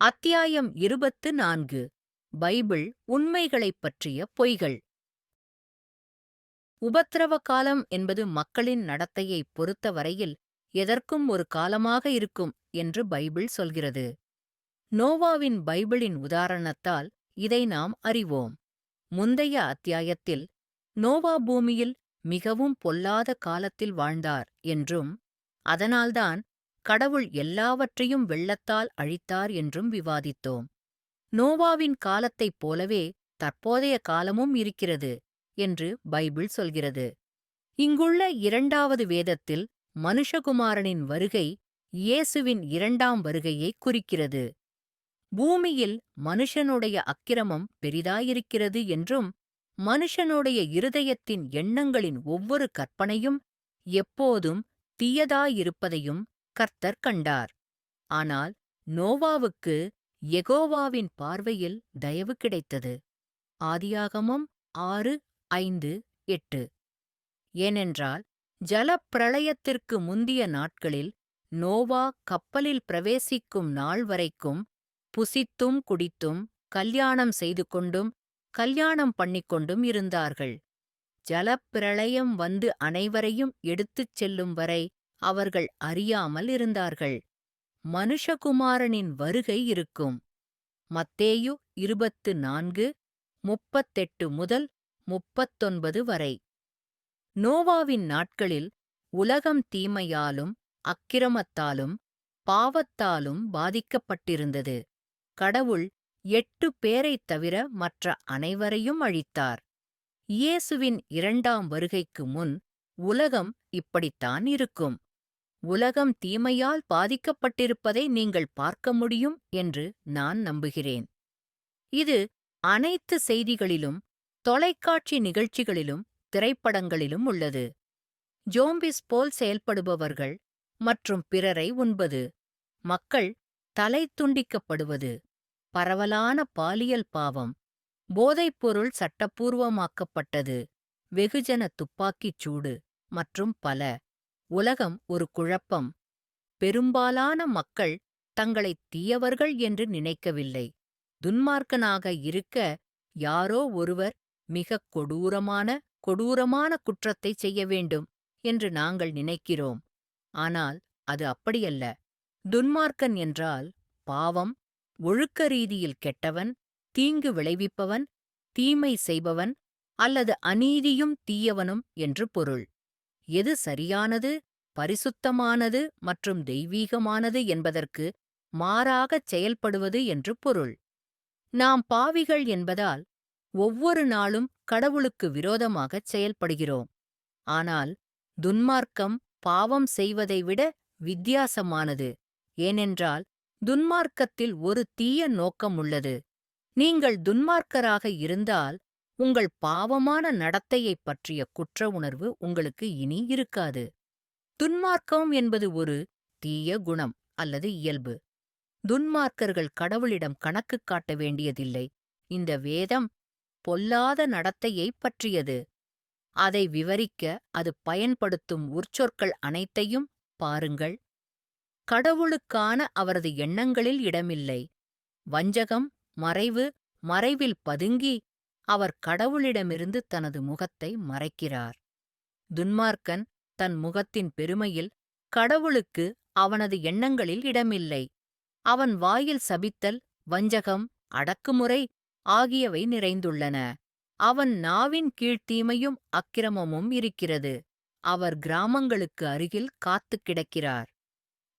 அத்தியாயம் இருபத்து நான்கு. பைபிள் உண்மைகளைப் பற்றிய பொய்கள். உபத்திரவ காலம் என்பது மக்களின் நடத்தையைப் பொறுத்த வரையில் எதற்கும் ஒரு காலமாக இருக்கும் என்று பைபிள் சொல்கிறது. நோவாவின் பைபிளின் உதாரணத்தால் இதை நாம் அறிவோம். முந்தைய அத்தியாயத்தில் நோவா பூமியில் மிகவும் பொல்லாத காலத்தில் வாழ்ந்தார் என்றும் அதனால்தான் கடவுள் எல்லாவற்றையும் வெள்ளத்தால் அழித்தார் என்றும் விவாதித்தோம். நோவாவின் காலத்தைப் போலவே தற்போதைய காலமும் இருக்கிறது என்று பைபிள் சொல்கிறது. இங்குள்ள இரண்டாவது வேதத்தில் மனுஷகுமாரனின் வருகை இயேசுவின் இரண்டாம் வருகையை குறிக்கிறது. பூமியில் மனுஷனுடைய அக்கிரமம் பெரிதாயிருக்கிறது என்றும் மனுஷனுடைய இருதயத்தின் எண்ணங்களின் ஒவ்வொரு கற்பனையும் எப்போதும் தீயதாயிருப்பதையும் கர்த்தர் கண்டார். ஆனால் நோவாவுக்கு எகோவாவின் பார்வையில் தயவு கிடைத்தது. ஆதியாகமம் ஆறு ஐந்து எட்டு. ஏனென்றால் ஜலப்பிரளயத்திற்கு முந்திய நாட்களில் நோவா கப்பலில் பிரவேசிக்கும் நாள் வரைக்கும் புசித்தும் குடித்தும் கல்யாணம் செய்து கொண்டும் கல்யாணம் பண்ணிக்கொண்டும் இருந்தார்கள். ஜலப்பிரளயம் வந்து அனைவரையும் எடுத்துச் செல்லும் வரை அவர்கள் அறியாமல் இருந்தார்கள். மனுஷகுமாரனின் வருகை இருக்கும். மத்தேயு இருபத்து நான்கு முப்பத்தெட்டு முதல் முப்பத்தொன்பது வரை. நோவாவின் நாட்களில் உலகம் தீமையாலும் அக்கிரமத்தாலும் பாவத்தாலும் பாதிக்கப்பட்டிருந்தது. கடவுள் எட்டு பேரைத் தவிர மற்ற அனைவரையும் அழித்தார். இயேசுவின் இரண்டாம் வருகைக்கு முன் உலகம் இப்படித்தான் இருக்கும். உலகம் தீமையால் பாதிக்கப்பட்டிருப்பதை நீங்கள் பார்க்க முடியும் என்று நான் நம்புகிறேன். இது அனைத்து செய்திகளிலும் தொலைக்காட்சி நிகழ்ச்சிகளிலும் திரைப்படங்களிலும் உள்ளது. ஜோம்பிஸ் போல் செயல்படுபவர்கள் மற்றும் பிறரை உண்பது. மக்கள் தலை துண்டிக்கப்படுவது. பரவலான பாலியல் பாவம். போதைப்பொருள் சட்டப்பூர்வமாக்கப்பட்டது. வெகுஜன துப்பாக்கிச் சூடு மற்றும் பல. உலகம் ஒரு குழப்பம். பெரும்பாலான மக்கள் தங்களை தீயவர்கள் என்று நினைக்கவில்லை. துன்மார்க்கனாக இருக்க யாரோ ஒருவர் மிகக் கொடூரமான கொடூரமான குற்றத்தை செய்ய வேண்டும் என்று நாங்கள் நினைக்கிறோம். ஆனால் அது அப்படியல்ல. துன்மார்க்கன் என்றால் பாவம் ஒழுக்க ரீதியில் கெட்டவன் தீங்கு விளைவிப்பவன் தீமை செய்பவன் அல்லது அநீதியும் தீயவனும் என்று பொருள். எது சரியானது பரிசுத்தமானது மற்றும் தெய்வீகமானது என்பதற்கு மாறாகச் செயல்படுவது என்று பொருள். நாம் பாவிகள் என்பதால் ஒவ்வொரு நாளும் கடவுளுக்கு விரோதமாகச் செயல்படுகிறோம். ஆனால் துன்மார்க்கம் பாவம் செய்வதை விட வித்தியாசமானது. ஏனென்றால் துன்மார்க்கத்தில் ஒரு தீய நோக்கம் உள்ளது. நீங்கள் துன்மார்க்கராக இருந்தால் உங்கள் பாவமான நடத்தையைப் பற்றிய குற்ற உணர்வு உங்களுக்கு இனி இருக்காது. துன்மார்க்கம் என்பது ஒரு தீய குணம் அல்லது இயல்பு. துன்மார்க்கர்கள் கடவுளிடம் கணக்கு காட்ட வேண்டியதில்லை. இந்த வேதம் பொல்லாத நடத்தையைப் பற்றியது. அதை விவரிக்க அது பயன்படுத்தும் உற்சொற்கள் அனைத்தையும் பாருங்கள். கடவுளுக்கான அவரது எண்ணங்களில் இடமில்லை. வஞ்சகம் மறைவு மறைவில் பதுங்கி அவர் கடவுளிடமிருந்து தனது முகத்தை மறைக்கிறார். துன்மார்க்கன் தன் முகத்தின் பெருமையில் கடவுளுக்கு அவனது எண்ணங்களில் இடமில்லை. அவன் வாயில் சபித்தல் வஞ்சகம் அடக்குமுறை ஆகியவை நிறைந்துள்ளன. அவன் நாவின் கீழ்த்தீமையும் அக்கிரமமும் இருக்கிறது. அவர் கிராமங்களுக்கு அருகில் காத்துக் கிடக்கிறார்.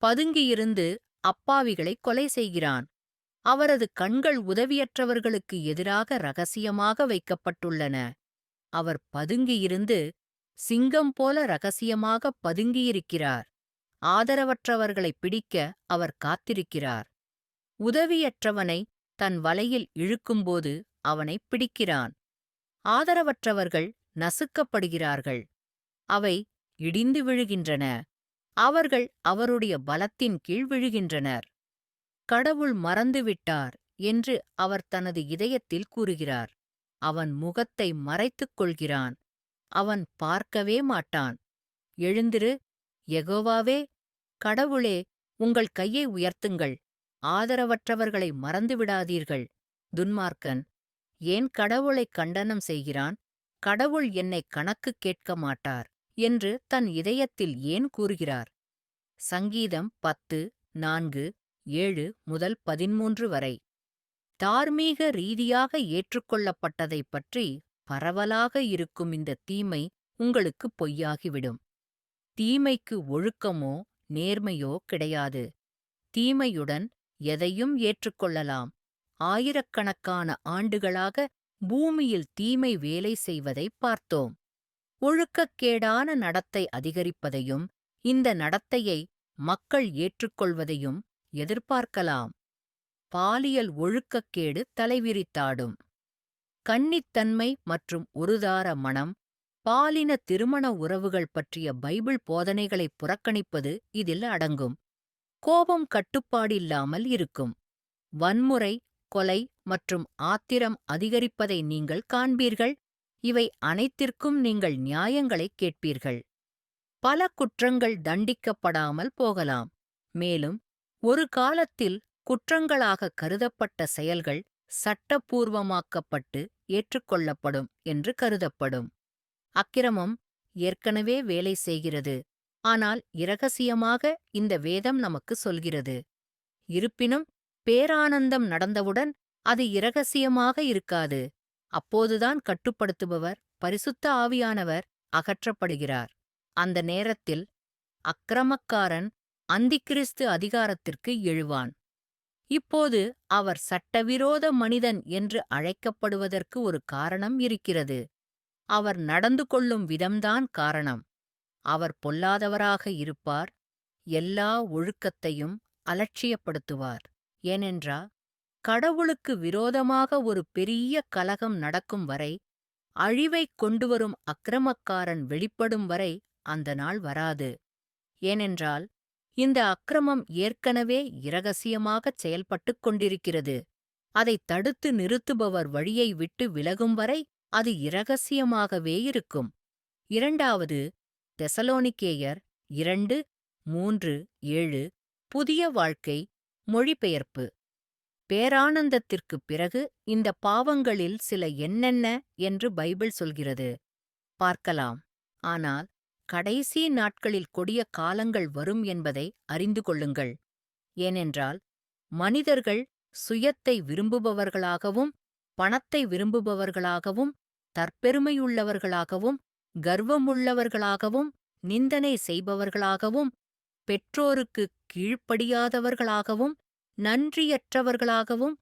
பதுங்கியிருந்து அப்பாவிகளை கொலை செய்கிறான். அவரது கண்கள் உதவியற்றவர்களுக்கு எதிராக ரகசியமாக வைக்கப்பட்டுள்ளன. அவர் பதுங்கியிருந்து சிங்கம் போல ரகசியமாக பதுங்கியிருக்கிறார். ஆதரவற்றவர்களைப் பிடிக்க அவர் காத்திருக்கிறார். உதவியற்றவனை தன் வலையில் இழுக்கும்போது அவனைப் பிடிக்கிறான். ஆதரவற்றவர்கள் நசுக்கப்படுகிறார்கள். அவை இடிந்து விழுகின்றன. அவர்கள் அவருடைய பலத்தின் கீழ் விழுகின்றனர். கடவுள் மறந்துவிட்டார் என்று அவர் தனது இதயத்தில் கூறுகிறார். அவன் முகத்தை மறைத்துக் கொள்கிறான். அவன் பார்க்கவே மாட்டான். எழுந்திரு எகோவாவே கடவுளே உங்கள் கையை உயர்த்துங்கள். ஆதரவற்றவர்களை மறந்துவிடாதீர்கள். துன்மார்க்கன் ஏன் கடவுளை கண்டனம் செய்கிறான்? கடவுள் என்னை கணக்கு கேட்க மாட்டார் என்று தன் இதயத்தில் ஏன் கூறுகிறார்? சங்கீதம் பத்து நான்கு ஏழு முதல் பதிமூன்று வரை. தார்மீக ரீதியாக ஏற்றுக்கொள்ளப்பட்டதைப் பற்றி பரவலாக இருக்கும் இந்த தீமை உங்களுக்கு பொய்யாகிவிடும். தீமைக்கு ஒழுக்கமோ நேர்மையோ கிடையாது. தீமையுடன் எதையும் ஏற்றுக்கொள்ளலாம். ஆயிரக்கணக்கான ஆண்டுகளாக பூமியில் தீமை வேலை செய்வதை பார்த்தோம். ஒழுக்கக்கேடான நடத்தை அதிகரிப்பதையும் இந்த நடத்தையை மக்கள் ஏற்றுக்கொள்வதையும் எதிர்பார்க்கலாம். பாலியல் ஒழுக்கக்கேடு தலைவிரித்தாடும். கன்னித்தன்மை மற்றும் ஒருதார மனம் பாலின திருமண உறவுகள் பற்றிய பைபிள் போதனைகளை புறக்கணிப்பது இதில் அடங்கும். கோபம் கட்டுப்பாடில்லாமல் இருக்கும். வன்முறை கொலை மற்றும் ஆத்திரம் அதிகரிப்பதை நீங்கள் காண்பீர்கள். இவை அனைத்திற்கும் நீங்கள் நியாயங்களைக் கேட்பீர்கள். பல குற்றங்கள் தண்டிக்கப்படாமல் போகலாம். மேலும் ஒரு காலத்தில் குற்றங்களாக கருதப்பட்ட செயல்கள் சட்டப்பூர்வமாக்கப்பட்டு ஏற்றுக்கொள்ளப்படும் என்று கருதப்படும். அக்கிரமம் ஏற்கனவே வேலை செய்கிறது. ஆனால் இரகசியமாக இந்த வேதம் நமக்கு சொல்கிறது. இருப்பினும் பேரானந்தம் நடந்தவுடன் அது இரகசியமாக இருக்காது. அப்போதுதான் கட்டுப்படுத்துபவர் பரிசுத்த ஆவியானவர் அகற்றப்படுகிறார். அந்த நேரத்தில் அக்கிரமக்காரன் அந்திக்கிறிஸ்து அதிகாரத்திற்கு எழுவான். இப்போது அவர் சட்டவிரோத மனிதன் என்று அழைக்கப்படுவதற்கு ஒரு காரணம் இருக்கிறது. அவர் நடந்து கொள்ளும் விதம்தான் காரணம். அவர் பொல்லாதவராக இருப்பார். எல்லா ஒழுக்கத்தையும் அலட்சியப்படுத்துவார். ஏனென்றா கடவுளுக்கு விரோதமாக ஒரு பெரிய கலகம் நடக்கும் வரை அழிவைக் கொண்டுவரும் அக்கிரமக்காரன் வெளிப்படும் வரை அந்த நாள் வராது. ஏனென்றால் இந்த அக்கிரமம் ஏற்கனவே இரகசியமாகச் செயல்பட்டுக் கொண்டிருக்கிறது. அதை தடுத்து நிறுத்துபவர் வழியை விட்டு விலகும் வரை அது இரகசியமாகவே இருக்கும். இரண்டாவது தெசலோனிக்கேயர் இரண்டு மூன்று ஏழு புதிய வாழ்க்கை மொழிபெயர்ப்பு. பேரானந்தத்திற்குப் பிறகு இந்த பாவங்களில் சில என்னென்ன என்று பைபிள் சொல்கிறது? பார்க்கலாம். ஆனால் கடைசி நாட்களில் கொடிய காலங்கள் வரும் என்பதை அறிந்து கொள்ளுங்கள். ஏனென்றால் மனிதர்கள் சுயத்தை விரும்புபவர்களாகவும் பணத்தை விரும்புபவர்களாகவும் தற்பெருமையுள்ளவர்களாகவும் கர்வமுள்ளவர்களாகவும் நிந்தனை செய்பவர்களாகவும் பெற்றோருக்கு கீழ்ப்படியாதவர்களாகவும் நன்றியற்றவர்களாகவும்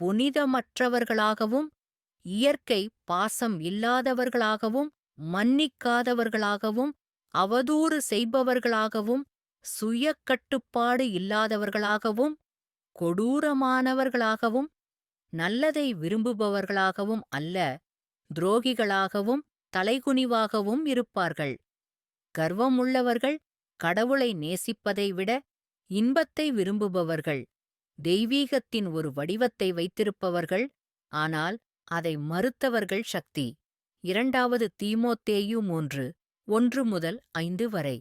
புனிதமற்றவர்களாகவும் இயற்கை பாசம் இல்லாதவர்களாகவும் மன்னிக்காதவர்களாகவும் அவதூறு செய்பவர்களாகவும் சுய கட்டுப்பாடு இல்லாதவர்களாகவும் கொடூரமானவர்களாகவும் நல்லதை விரும்புபவர்களாகவும் அல்ல துரோகிகளாகவும் தலைகுனிவாகவும் இருப்பார்கள். கர்வமுள்ளவர்கள் கடவுளை நேசிப்பதை விட இன்பத்தை விரும்புபவர்கள். தெய்வீகத்தின் ஒரு வடிவத்தை வைத்திருப்பவர்கள் ஆனால் அதை மறுத்தவர்கள் சக்தி. இரண்டாவது தீமோத்தேயு மூன்று. ஒன்று முதல் ஐந்து வரை.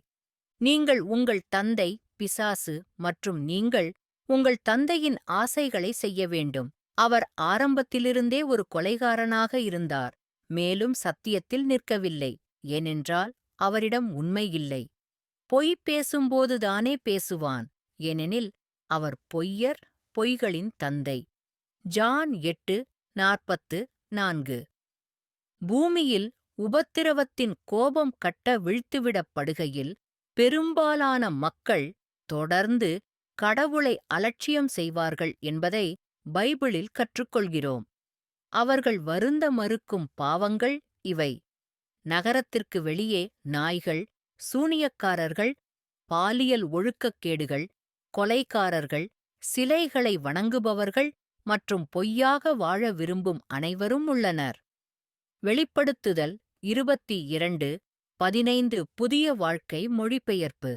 நீங்கள் உங்கள் தந்தை பிசாசு மற்றும் நீங்கள் உங்கள் தந்தையின் ஆசைகளை செய்ய வேண்டும். அவர் ஆரம்பத்திலிருந்தே ஒரு கொலைகாரனாக இருந்தார். மேலும் சத்தியத்தில் நிற்கவில்லை. ஏனென்றால் அவரிடம் உண்மை இல்லை. பொய் பேசும்போதுதானே பேசுவான். ஏனெனில் அவர் பொய்யர் பொய்களின் தந்தை. ஜான் எட்டு நாற்பத்து நான்கு. பூமியில் உபத்திரவத்தின் கோபம் கட்ட வீழ்த்துவிடப்படுகையில் பெரும்பாலான மக்கள் தொடர்ந்து கடவுளை அலட்சியம் செய்வார்கள் என்பதை பைபிளில் கற்றுக்கொள்கிறோம். அவர்கள் வருந்த மறுக்கும் பாவங்கள் இவை. நகரத்திற்கு வெளியே நாய்கள் சூனியக்காரர்கள் பாலியல் ஒழுக்கக்கேடுகள் கொலைக்காரர்கள் சிலைகளை வணங்குபவர்கள் மற்றும் பொய்யாக வாழ விரும்பும் அனைவரும் உள்ளனர். வெளிப்படுத்துதல் இருபத்தி இரண்டு பதினைந்து புதிய வாழ்க்கை மொழிபெயர்ப்பு.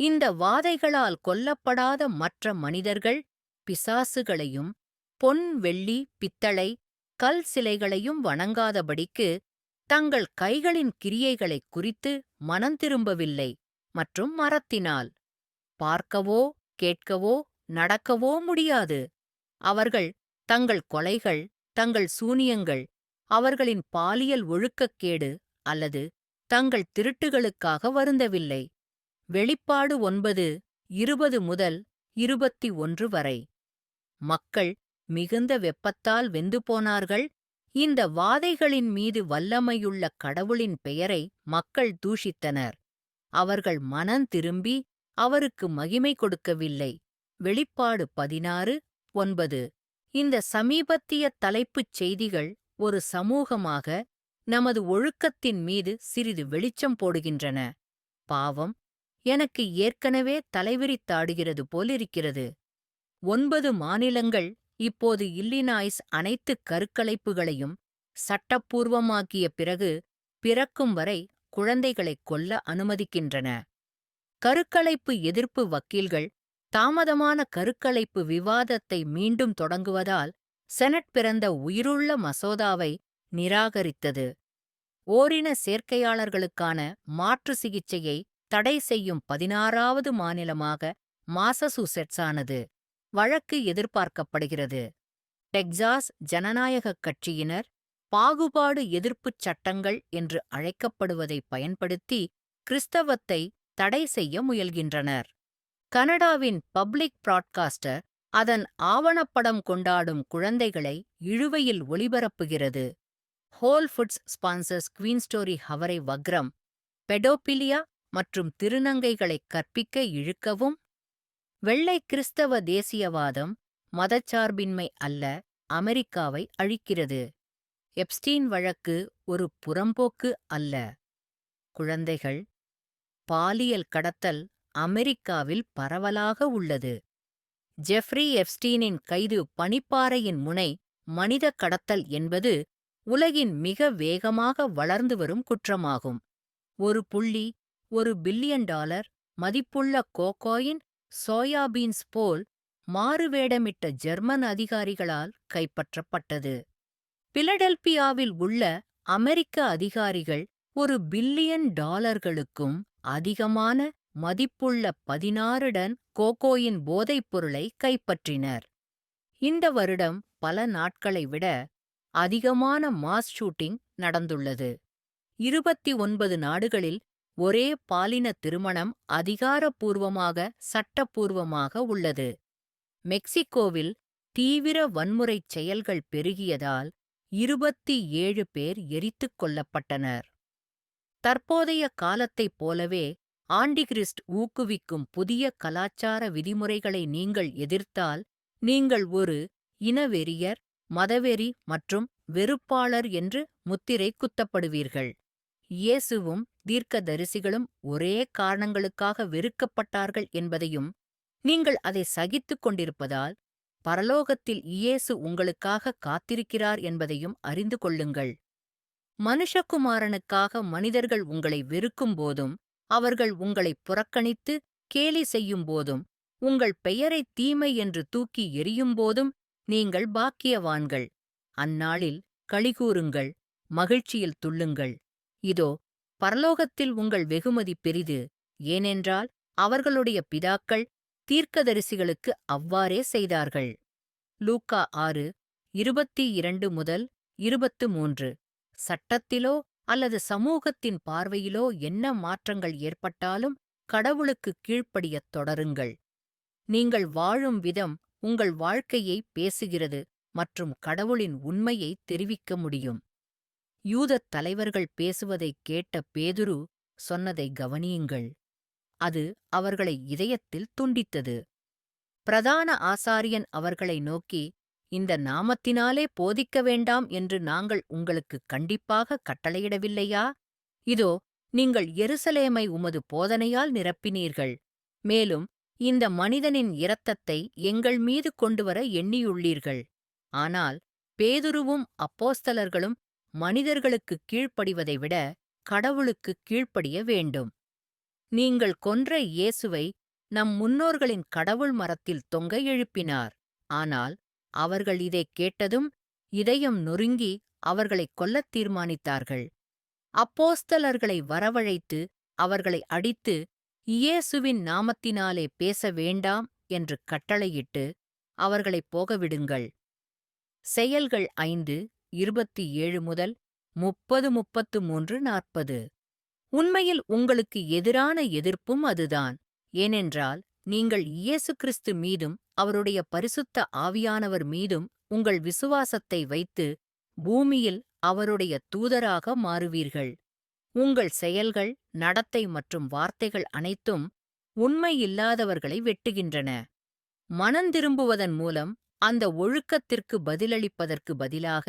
இந்த வாதைகளால் கொல்லப்படாத மற்ற மனிதர்கள் பிசாசுகளையும் பொன் வெள்ளி பித்தளை கல் சிலைகளையும் வணங்காதபடிக்கு தங்கள் கைகளின் கிரியைகளைக் குறித்து மனந்திரும்பவில்லை மற்றும் மறத்தினால் பார்க்கவோ கேட்கவோ நடக்கவோ முடியாது. அவர்கள் தங்கள் கொலைகள் தங்கள் சூனியங்கள் அவர்களின் பாலியல் ஒழுக்கக்கேடு அல்லது தங்கள் திருட்டுகளுக்காக வருந்தவில்லை. வெளிப்பாடு ஒன்பது இருபது முதல் இருபத்தி ஒன்று வரை. மக்கள் மிகுந்த வெப்பத்தால் வெந்து போனார்கள். இந்த வாதைகளின் மீது வல்லமையுள்ள கடவுளின் பெயரை மக்கள் தூஷித்தனர். அவர்கள் மனம் திரும்பி அவருக்கு மகிமை கொடுக்கவில்லை. வெளிப்பாடு பதினாறு ஒன்பது. இந்த சமீபத்திய தலைப்புச் செய்திகள் ஒரு சமூகமாக நமது ஒழுக்கத்தின் மீது சிறிது வெளிச்சம் போடுகின்றன. பாவம் எனக்கு ஏற்கனவே தலைவிரித்தாடுகிறது போலிருக்கிறது. ஒன்பது மாநிலங்கள் இப்போது இல்லினாய்ஸ் அனைத்து கருக்கலைப்புகளையும் சட்டப்பூர்வமாக்கிய பிறகு பிறக்கும் வரை குழந்தைகளைக் கொல்ல அனுமதிக்கின்றன. கருக்கலைப்பு எதிர்ப்பு வக்கீல்கள் தாமதமான கருக்கலைப்பு விவாதத்தை மீண்டும் தொடங்குவதால் செனட் பிறந்த உயிருள்ள மசோதாவை நிராகரித்தது. ஓரின சேர்க்கையாளர்களுக்கான மாற்று சிகிச்சையை தடை செய்யும் பதினாறாவது மாநிலமாக மாசசூசெட்ஸானது. வழக்கு எதிர்பார்க்கப்படுகிறது. டெக்சாஸ் ஜனநாயகக் கட்சியினர் பாகுபாடு எதிர்ப்புச் சட்டங்கள் என்று அழைக்கப்படுவதை பயன்படுத்தி கிறிஸ்தவத்தை தடை செய்ய முயல்கின்றனர். கனடாவின் பப்ளிக் பிராட்காஸ்டர் அதன் ஆவணப்படம் கொண்டாடும் குழந்தைகளை இழுவையில் ஒளிபரப்புகிறது. Whole Foods sponsors queen story ஹவரை வக்ரம் பெடோபிலியா மற்றும் திருநங்கைகளை கற்பிக்க இழுக்கவும் வெள்ளை கிறிஸ்தவ தேசியவாதம் மதச்சார்பின்மை அல்ல அமெரிக்காவை அழிக்கிறது. எப்ஸ்டீன் வழக்கு ஒரு புறம்போக்கு அல்ல. குழந்தைகள் பாலியல் கடத்தல் அமெரிக்காவில் பரவலாக உள்ளது. ஜெஃப்ரி எப்ஸ்டீனின் கைது பனிப்பாறையின் முனை மனித கடத்தல் என்பது உலகின் மிக வேகமாக வளர்ந்து வரும் குற்றமாகும். ஒரு புள்ளி ஒரு பில்லியன் டாலர் மதிப்புள்ள கோகோயின் சோயாபீன்ஸ் போல் மாறுவேடமிட்ட ஜெர்மன் அதிகாரிகளால் கைப்பற்றப்பட்டது. பிலடெல்பியாவில் உள்ள அமெரிக்க அதிகாரிகள் ஒரு பில்லியன் டாலர்களுக்கும் அதிகமான மதிப்புள்ள பதினாறு டன் கோகோயின் போதைப்பொருளை கைப்பற்றினர். இந்த வருடம் பல நாட்களை விட அதிகமான மாஸ் ஷூட்டிங் நடந்துள்ளது. இருபத்தி ஒன்பது நாடுகளில் ஒரே பாலின திருமணம் அதிகாரப்பூர்வமாக சட்டப்பூர்வமாக உள்ளது. மெக்சிகோவில் தீவிர வன்முறைச் செயல்கள் பெருகியதால் இருபத்தி ஏழு பேர் எரித்துக் கொல்லப்பட்டனர். தற்போதைய காலத்தைப் போலவே ஆண்டிகிறிஸ்ட் ஊக்குவிக்கும் புதிய கலாச்சார விதிமுறைகளை நீங்கள் எதிர்த்தால் நீங்கள் ஒரு இனவெறியர் மதவெறி மற்றும் வெறுப்பாளர் என்று முத்திரை குத்தப்படுவீர்கள். இயேசுவும் தீர்க்கதரிசிகளும் ஒரே காரணங்களுக்காக வெறுக்கப்பட்டார்கள் என்பதையும் நீங்கள் அதை சகித்துக் கொண்டிருப்பதால் பரலோகத்தில் இயேசு உங்களுக்காக காத்திருக்கிறார் என்பதையும் அறிந்து கொள்ளுங்கள். மனுஷகுமாரனுக்காக மனிதர்கள் உங்களை வெறுக்கும் போதும் அவர்கள் உங்களை புறக்கணித்து கேலி செய்யும்போதும் உங்கள் பெயரை தீமை என்று தூக்கி எரியும்போதும் நீங்கள் பாக்கியவான்கள். அந்நாளில் களிகூறுங்கள் மகிழ்ச்சியில் துள்ளுங்கள். இதோ பரலோகத்தில் உங்கள் வெகுமதி பெரிது ஏனென்றால் அவர்களுடைய பிதாக்கள் தீர்க்கதரிசிகளுக்கு அவ்வாறே செய்தார்கள். லூக்கா ஆறு இருபத்தி இரண்டு முதல் இருபத்து மூன்று. சட்டத்திலோ அல்லது சமூகத்தின் பார்வையிலோ என்ன மாற்றங்கள் ஏற்பட்டாலும் கடவுளுக்கு கீழ்ப்படியத் தொடருங்கள். நீங்கள் வாழும் விதம் உங்கள் வாழ்க்கையை பேசுகிறது மற்றும் கடவுளின் உண்மையை தெரிவிக்க முடியும். யூதத் தலைவர்கள் பேசுவதைக் கேட்ட பேதுரு சொன்னதை கவனியுங்கள். அது அவர்களை இதயத்தில் துண்டித்தது. பிரதான ஆசாரியன் அவர்களை நோக்கி இந்த நாமத்தினாலே போதிக்க வேண்டாம் என்று நாங்கள் உங்களுக்கு கண்டிப்பாக கட்டளையிடவில்லையா? இதோ நீங்கள் எருசலேமை உமது போதனையால் நிரப்பினீர்கள். மேலும் இந்த மனிதனின் இரத்தத்தை எங்கள் மீது கொண்டுவர எண்ணியுள்ளீர்கள். ஆனால் பேதுருவும் அப்போஸ்தலர்களும் மனிதர்களுக்குக் கீழ்ப்படிவதை விட கடவுளுக்குக் கீழ்ப்படிய வேண்டும். நீங்கள் கொன்ற இயேசுவை நம் முன்னோர்களின் கடவுள் மரத்தில் தொங்க எழுப்பினார். ஆனால் அவர்கள் இதைக் கேட்டதும் இதயம் நொறுங்கி அவர்களைக் கொல்லத் தீர்மானித்தார்கள். அப்போஸ்தலர்களை வரவழைத்து அவர்களை அடித்து இயேசுவின் நாமத்தினாலே பேச வேண்டாம் என்று கட்டளையிட்டு அவர்களைப் போகவிடுங்கள். செயல்கள் ஐந்து இருபத்தி ஏழு முதல் முப்பது முப்பத்து மூன்று நாற்பது. உண்மையில் உங்களுக்கு எதிரான எதிர்ப்பும் அதுதான். ஏனென்றால் நீங்கள் இயேசு கிறிஸ்து மீதும் அவருடைய பரிசுத்த ஆவியானவர் மீதும் உங்கள் விசுவாசத்தை வைத்து பூமியில் அவருடைய தூதராக மாறுவீர்கள். உங்கள் செயல்கள் நடத்தை மற்றும் வார்த்தைகள் அனைத்தும் உண்மையில்லாதவர்களை வெட்டுகின்றன. மனந்திரும்புவதன் மூலம் அந்த ஒழுக்கத்திற்கு பதிலளிப்பதற்கு பதிலாக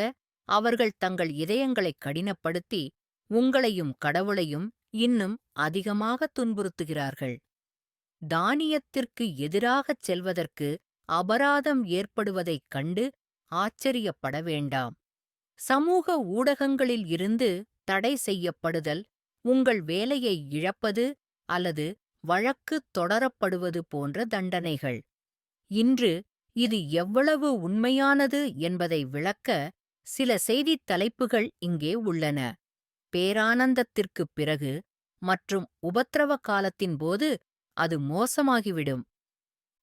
அவர்கள் தங்கள் இதயங்களைக் கடினப்படுத்தி உங்களையும் கடவுளையும் இன்னும் அதிகமாக துன்புறுத்துகிறார்கள். தானியத்திற்கு எதிராகச் செல்வதற்கு அபராதம் ஏற்படுவதைக் கண்டு ஆச்சரியப்பட வேண்டாம். சமூக ஊடகங்களில் இருந்து தடை செய்யப்படுதல் உங்கள் வேலையை இழப்பது அல்லது வழக்கு தொடரப்படுவது போன்ற தண்டனைகள். இன்று இது எவ்வளவு உண்மையானது என்பதை விளக்க சில செய்தித் தலைப்புகள் இங்கே உள்ளன. பேரானந்தத்திற்குப் பிறகு மற்றும் உபத்திரவ காலத்தின் போது அது மோசமாகிவிடும்.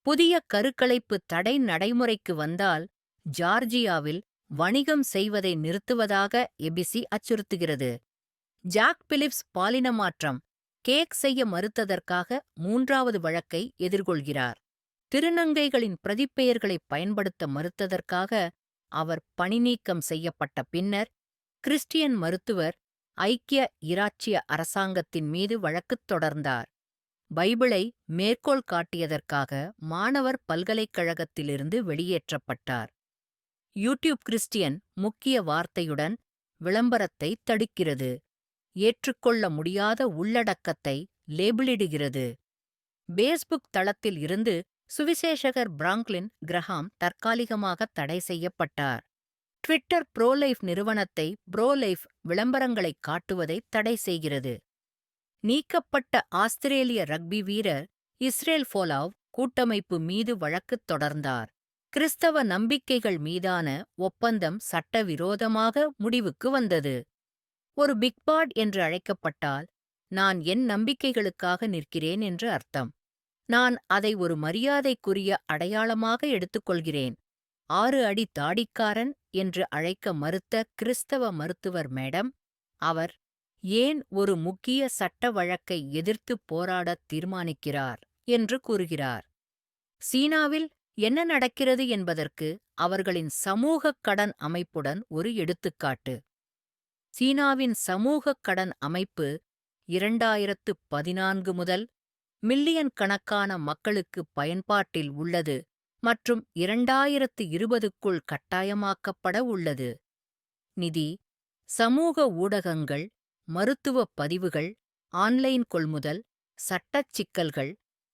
புதிய கருக்கலைப்பு தடை நடைமுறைக்கு வந்தால் ஜார்ஜியாவில் வணிகம் செய்வதை நிறுத்துவதாக எபிசி அச்சுறுத்துகிறது. ஜாக் பிலிப்ஸ் பாலின மாற்றம் கேக் செய்ய மறுத்ததற்காக மூன்றாவது வழக்கை எதிர்கொள்கிறார். திருநங்கைகளின் பிரதிப்பெயர்களை பயன்படுத்த மறுத்ததற்காக அவர் பணிநீக்கம் செய்யப்பட்ட பின்னர் கிறிஸ்டியன் மருத்துவர் ஐக்கிய இராச்சிய அரசாங்கத்தின் மீது வழக்குத் தொடர்ந்தார். பைபிளை மேற்கோள் காட்டியதற்காக மாணவர் பல்கலைக்கழகத்திலிருந்து வெளியேற்றப்பட்டார். யூடியூப் கிறிஸ்டியன் முக்கிய வார்த்தையுடன் விளம்பரத்தை தடுக்கிறது. ஏற்றுக்கொள்ள முடியாத உள்ளடக்கத்தை லேபிளிடுகிறது. பேஸ்புக் தளத்தில் இருந்து சுவிசேஷகர் பிராங்க்லின் கிரஹாம் தற்காலிகமாக தடை செய்யப்பட்டார். ட்விட்டர் ப்ரோலைஃப் நிறுவனத்தை ப்ரோலைஃப் விளம்பரங்களைக் காட்டுவதை தடை செய்கிறது. நீக்கப்பட்ட ஆஸ்திரேலிய ரக்பி வீரர் இஸ்ரேல் ஃபோலாவ் கூட்டமைப்பு மீது வழக்குத் தொடர்ந்தார். கிறிஸ்தவ நம்பிக்கைகள் மீதான ஒப்பந்தம் சட்டவிரோதமாக முடிவுக்கு வந்தது. ஒரு பிக்பாட் என்று அழைக்கப்பட்டால் நான் என் நம்பிக்கைகளுக்காக நிற்கிறேன் என்று அர்த்தம். நான் அதை ஒரு மரியாதைக்குரிய அடையாளமாக எடுத்துக்கொள்கிறேன். ஆறு அடி தாடிக்காரன் என்று அழைக்க மறுத்த கிறிஸ்தவ மருத்துவர் மேடம் அவர் ஏன் ஒரு முக்கிய சட்ட வழக்கை எதிர்த்துப் போராடத் தீர்மானிக்கிறார்? என்று கூறுகிறார். சீனாவில் என்ன நடக்கிறது என்பதற்கு அவர்களின் சமூகக் கடன் அமைப்புடன் ஒரு எடுத்துக்காட்டு. சீனாவின் சமூகக் கடன் அமைப்பு இரண்டாயிரத்து பதினான்கு முதல் மில்லியன் கணக்கான மக்களுக்கு பயன்பாட்டில் உள்ளது மற்றும் இரண்டாயிரத்து இருபதுக்குள் கட்டாயமாக்கப்பட உள்ளது. நிதி சமூக ஊடகங்கள் மருத்துவப் பதிவுகள் ஆன்லைன் கொள்முதல் சட்டச் சிக்கல்கள்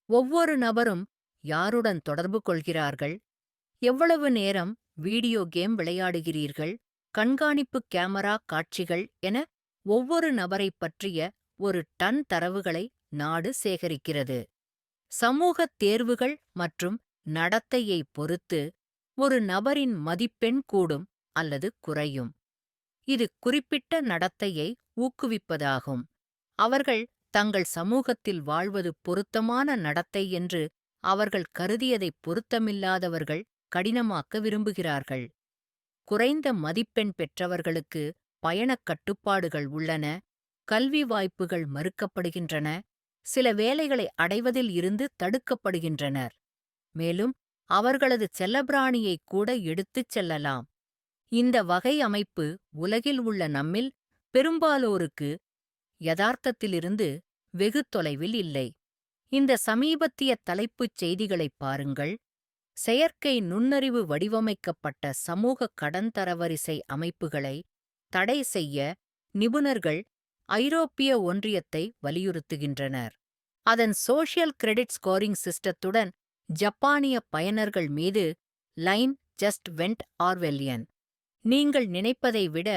ஒவ்வொரு நபரும் யாருடன் தொடர்பு கொள்கிறார்கள் எவ்வளவு நேரம் வீடியோ கேம் விளையாடுகிறீர்கள் கண்காணிப்பு கேமரா காட்சிகள் என ஒவ்வொரு நபரைப் பற்றிய ஒரு டன் தரவுகளை நாடு சேகரிக்கிறது. சமூகத் தேர்வுகள் மற்றும் நடத்தையை பொறுத்து ஒரு நபரின் மதிப்பெண் கூடும் அல்லது குறையும். இது குறிப்பிட்ட நடத்தையை ஊக்குவிப்பதாகும். அவர்கள் தங்கள் சமூகத்தில் வாழ்வது பொருத்தமான நடத்தை என்று அவர்கள் கருதியதைப் பொருத்தமில்லாதவர்கள் கடினமாக்க விரும்புகிறார்கள். குறைந்த மதிப்பெண் பெற்றவர்களுக்கு பயணக் கட்டுப்பாடுகள் உள்ளன கல்வி வாய்ப்புகள் மறுக்கப்படுகின்றன சில வேலைகளை அடைவதில் இருந்து தடுக்கப்படுகின்றனர். மேலும் அவர்களது செல்லப்பிராணியைக் கூட எடுத்துச் செல்லலாம். இந்த வகை அமைப்பு உலகில் உள்ள நம்மில் பெரும்பாலோருக்கு யதார்த்தத்திலிருந்து வெகு தொலைவில் இல்லை. இந்த சமீபத்திய தலைப்புச் செய்திகளைப் பாருங்கள். செயற்கை நுண்ணறிவு வடிவமைக்கப்பட்ட சமூக கடன் தரவரிசை அமைப்புகளை தடை செய்ய நிபுணர்கள் ஐரோப்பிய ஒன்றியத்தை வலியுறுத்துகின்றனர். அதன் சோஷியல் கிரெடிட் ஸ்கோரிங் சிஸ்டத்துடன் ஜப்பானிய பயனர்கள் மீது லைன் ஜஸ்ட் வெண்ட் ஆர்வெல்லியன் நீங்கள் நினைப்பதை விட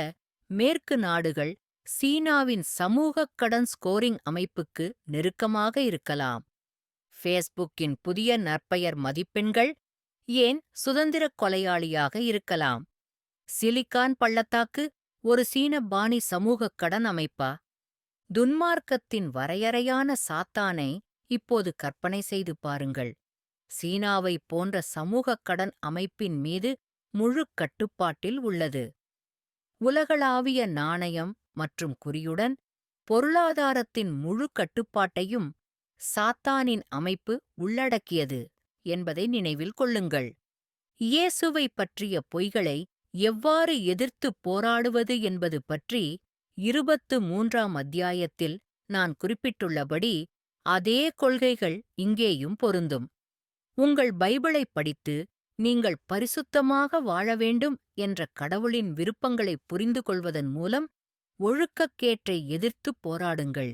மேற்கு நாடுகள் சீனாவின் சமூகக் கடன் ஸ்கோரிங் அமைப்புக்கு நெருக்கமாக இருக்கலாம். ஃபேஸ்புக்கின் புதிய நற்பெயர் மதிப்பெண்கள் ஏன் சுதந்திரக் கொலையாளியாக இருக்கலாம்? சிலிக்கான் பள்ளத்தாக்கு ஒரு சீன பாணி சமூகக் கடன் அமைப்பா? துன்மார்க்கத்தின் வரையறையான சாத்தானை இப்போது கற்பனை செய்து பாருங்கள். சீனாவை போன்ற சமூக கடன் அமைப்பின் மீது முழுக் கட்டுப்பாட்டில் உள்ளது. உலகளாவிய நாணயம் மற்றும் குறியுடன் பொருளாதாரத்தின் முழு கட்டுப்பாட்டையும் சாத்தானின் அமைப்பு உள்ளடக்கியது என்பதை நினைவில் கொள்ளுங்கள். இயேசுவை பற்றிய பொய்களை எவ்வாறு எதிர்த்துப் போராடுவது என்பது பற்றி இருபத்து மூன்றாம் அத்தியாயத்தில் நான் குறிப்பிட்டுள்ளபடி அதே கொள்கைகள் இங்கேயும் பொருந்தும். உங்கள் பைபிளைப் படித்து நீங்கள் பரிசுத்தமாக வாழ வேண்டும் என்ற கடவுளின் விருப்பங்களை புரிந்து கொள்வதன் மூலம் ஒழுக்கக்கேற்றை எதிர்த்துப் போராடுங்கள்.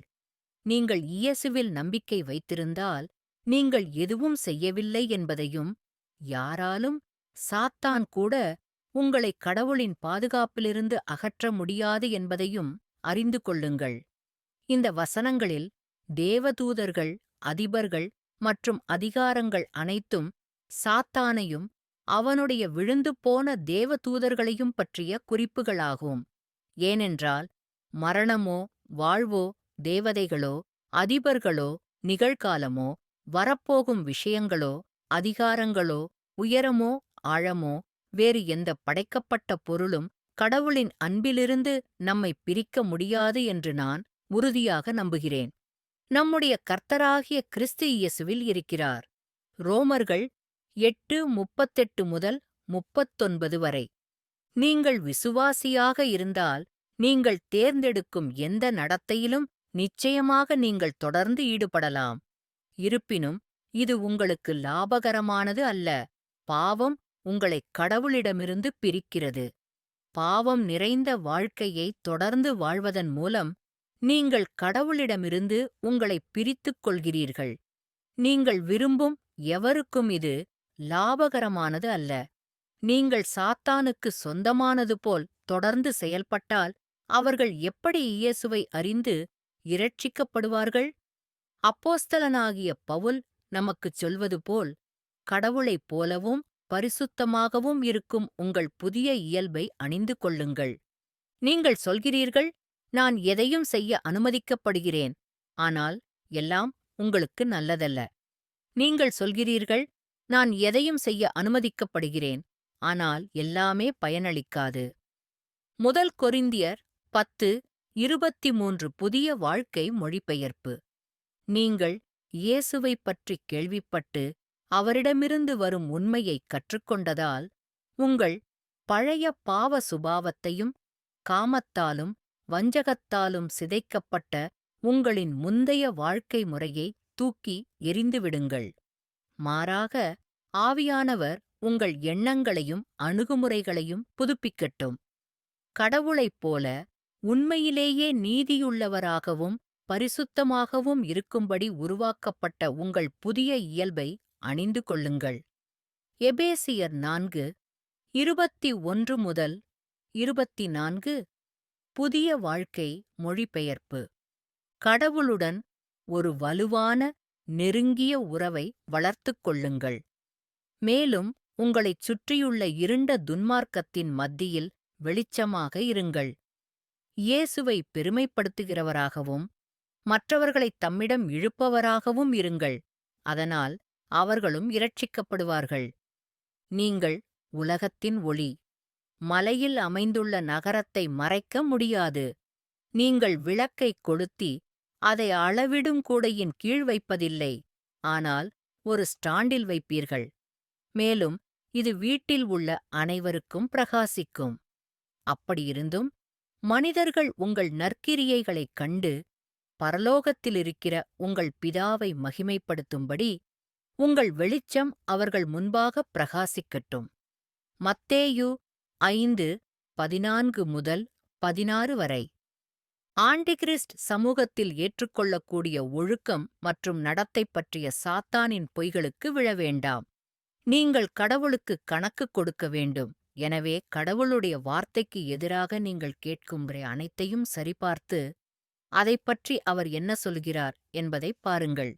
நீங்கள் இயேசுவில் நம்பிக்கை வைத்திருந்தால் நீங்கள் எதுவும் செய்யவில்லை என்பதையும் யாராலும் சாத்தான் கூட உங்களை கடவுளின் பாதுகாப்பிலிருந்து அகற்ற முடியாது என்பதையும் அறிந்து கொள்ளுங்கள். இந்த வசனங்களில் தேவதூதர்கள் அதிபர்கள் மற்றும் அதிகாரங்கள் அனைத்தும் சாத்தானையும் அவனுடைய விழுந்து போன தேவதூதர்களையும் பற்றிய குறிப்புகளாகும். ஏனென்றால் மரணமோ வாழ்வோ தேவதைகளோ அதிபர்களோ நிகழ்காலமோ வரப்போகும் விஷயங்களோ அதிகாரங்களோ உயரமோ ஆழமோ வேறு எந்த படைக்கப்பட்ட பொருளும் கடவுளின் அன்பிலிருந்து நம்மை பிரிக்க முடியாது என்று நான் உறுதியாக நம்புகிறேன். நம்முடைய கர்த்தராகிய கிறிஸ்து இயேசுவில் இருக்கிறார். ரோமர்கள் எட்டு முப்பத்தெட்டு முதல் முப்பத்தொன்பது வரை. நீங்கள் விசுவாசியாக இருந்தால் நீங்கள் தேர்ந்தெடுக்கும் எந்த நடத்தையிலும் நிச்சயமாக நீங்கள் தொடர்ந்து ஈடுபடலாம். இருப்பினும் இது உங்களுக்கு லாபகரமானது அல்ல. பாவம் உங்களை கடவுளிடமிருந்து பிரிக்கிறது. பாவம் நிறைந்த வாழ்க்கையை தொடர்ந்து வாழ்வதன் மூலம் நீங்கள் கடவுளிடமிருந்து உங்களை பிரித்துக் கொள்கிறீர்கள். நீங்கள் விரும்பும் எவருக்கும் இது லாபகரமானது அல்ல. நீங்கள் சாத்தானுக்கு சொந்தமானது போல் தொடர்ந்து செயல்பட்டால் அவர்கள் எப்படி இயேசுவை அறிந்து இரட்சிக்கப்படுவார்கள்? அப்போஸ்தலனாகிய பவுல் நமக்குச் சொல்வது போல் கடவுளைப் போலவும் பரிசுத்தமாகவும் இருக்கும் உங்கள் புதிய இயல்பை அணிந்து கொள்ளுங்கள். நீங்கள் சொல்கிறீர்கள் நான் எதையும் செய்ய அனுமதிக்கப்படுகிறேன் ஆனால் எல்லாம் உங்களுக்கு நல்லதல்ல. நீங்கள் சொல்கிறீர்கள் நான் எதையும் செய்ய அனுமதிக்கப்படுகிறேன். ஆனால் எல்லாமே பயனளிக்காது. முதல் கொரிந்தியர் பத்து இருபத்தி மூன்று புதிய வாழ்க்கை மொழிபெயர்ப்பு. நீங்கள் இயேசுவைப் பற்றிக் கேள்விப்பட்டு அவரிடமிருந்து வரும் உண்மையைக் கற்றுக்கொண்டதால் உங்கள் பழைய பாவ சுபாவத்தையும் காமத்தாலும் வஞ்சகத்தாலும் சிதைக்கப்பட்ட உங்களின் முந்தைய வாழ்க்கை முறையை தூக்கி எறிந்துவிடுங்கள். மாறாக ஆவியானவர் உங்கள் எண்ணங்களையும் அணுகுமுறைகளையும் புதுப்பிக்கட்டும். கடவுளைப் போல உண்மையிலேயே நீதியுள்ளவராகவும் பரிசுத்தமாகவும் இருக்கும்படி உருவாக்கப்பட்ட உங்கள் புதிய இயல்பை அணிந்து கொள்ளுங்கள். எபேசியர் நான்கு இருபத்தி ஒன்று முதல் இருபத்தி நான்கு புதிய வாழ்க்கை மொழிபெயர்ப்பு. கடவுளுடன் ஒரு வலுவான நெருங்கிய உறவை வளர்த்துக் கொள்ளுங்கள். மேலும் உங்களைச் சுற்றியுள்ள இருண்ட துன்மார்க்கத்தின் மத்தியில் வெளிச்சமாக இருங்கள். இயேசுவை பெருமைப்படுத்துகிறவராகவும் மற்றவர்களைத் தம்மிடம் இழுப்பவராகவும் இருங்கள். அதனால் அவர்களும் இரட்சிக்கப்படுவார்கள். நீங்கள் உலகத்தின் ஒளி மலையில் அமைந்துள்ள நகரத்தை மறைக்க முடியாது. நீங்கள் விளக்கைக் கொளுத்தி அதை அளவிடும் கூடையின் கீழ் வைப்பதில்லை. ஆனால் ஒரு ஸ்டாண்டில் வைப்பீர்கள். மேலும் இது வீட்டில் உள்ள அனைவருக்கும் பிரகாசிக்கும். அப்படியிருந்தும் மனிதர்கள் உங்கள் நற்கிரியைகளைக் கண்டு பரலோகத்திலிருக்கிற உங்கள் பிதாவை மகிமைப்படுத்தும்படி உங்கள் வெளிச்சம் அவர்கள் முன்பாகப் பிரகாசிக்கட்டும். மத்தேயு ஐந்து பதினான்கு முதல் பதினாறு வரை. ஆண்டிகிறிஸ்ட் சமூகத்தில் ஏற்றுக்கொள்ளக்கூடிய ஒழுக்கம் மற்றும் நடத்தை பற்றிய சாத்தானின் பொய்களுக்கு விழ வேண்டாம். நீங்கள் கடவுளுக்கு கணக்கு கொடுக்க வேண்டும். எனவே கடவுளுடைய வார்த்தைக்கு எதிராக நீங்கள் கேட்கும் அனைத்தையும் சரிபார்த்து அதைப் பற்றி அவர் என்ன சொல்கிறார் என்பதைப் பாருங்கள்.